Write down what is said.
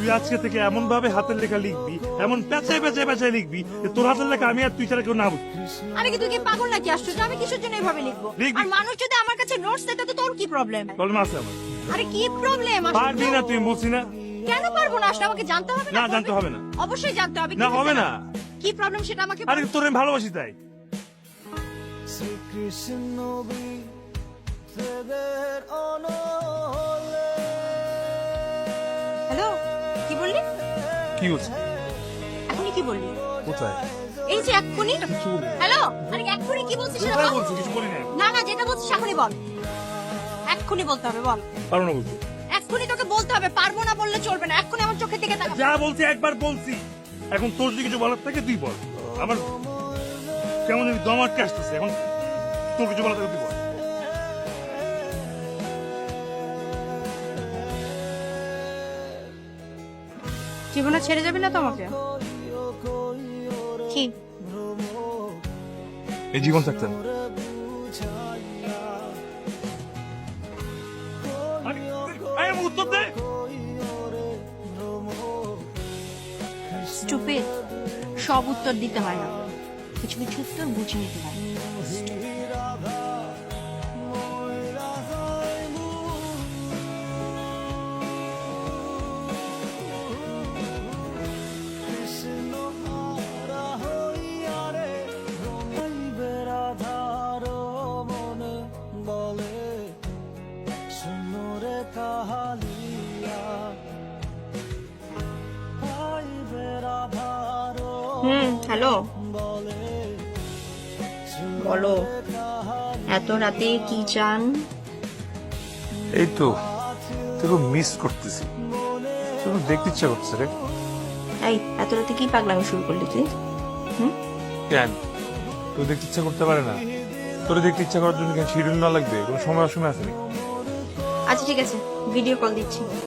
তুই আজকে থেকে এমন ভাবে হাতের লেখা লিখবি এমন পেঁচায় পেঁচায় পেঁচায় লিখবি যে তোর হাতের লেখা আমি আর তুই ছাড়া কেউ না বুঝবি। আরে কি তুই কি পাগল নাকি আশ্চর্য? আমি কিসের জন্য এভাবে লিখব? লিখবি। আর মানুষ যদি আমার কাছে নোটস দেয় তো তোর কি প্রবলেম প্রবলেম আছে আমার। আরে কি প্রবলেম পারবি না তুই বলছি না। কেন পারব না? আসলে আমাকে জানতে হবে না, জানতে হবে না। অবশ্যই জানতে হবে না হবে না। কি প্রবলেম সেটা আমাকে আরে তোর আমি ভালোবাসি তাই। হ্যালো কি হচ্ছে? এখনই কি বললি কোথায়? এই যে এক্ষুনি। হ্যালো? আরে এক্ষুনি কি বলছিস সেটা বল। কিছু বলি না না যেটা বলছিস এখনই বল। এক্ষুনি বলতে হবে বল। পারো না বলছি এক্ষুনি তোকে বলতে হবে পারব না বললে চলবে না। এক্ষুনি আমার চোখের দিকে তাকা যা বলছি একবার বলছি। এখন তোর যদি কিছু বলার থাকে তুই বল। আমার কেমন জানি দম আটকে আসতেছে। এখন তোর কিছু বলার থাকে তুই বল। জীবনে ছেড়ে যাবে না তো আমাকে কি? এই জীবন থাকতে। উত্তর দে। স্টুপিড সব উত্তর দিতে হয় না। কিছু কিছু উত্তর বুঝে নিতে হয়। হুম হ্যালো। বলো এত রাতে কি চান? এই তো তোকে মিস করতেছি। তোকে দেখতে ইচ্ছা করছে রে। এই এত রাতে কি পাগলামি শুরু করলি তুই? হুম? কেন? তোর দেখতে ইচ্ছা করতে পারে না। তোর দেখতে ইচ্ছা করার জন্য কেন শিডিউল না লাগবে? কোনো সময় অসময় আসেনি আচ্ছা ঠিক আছে। ভিডিও কল দিচ্ছি।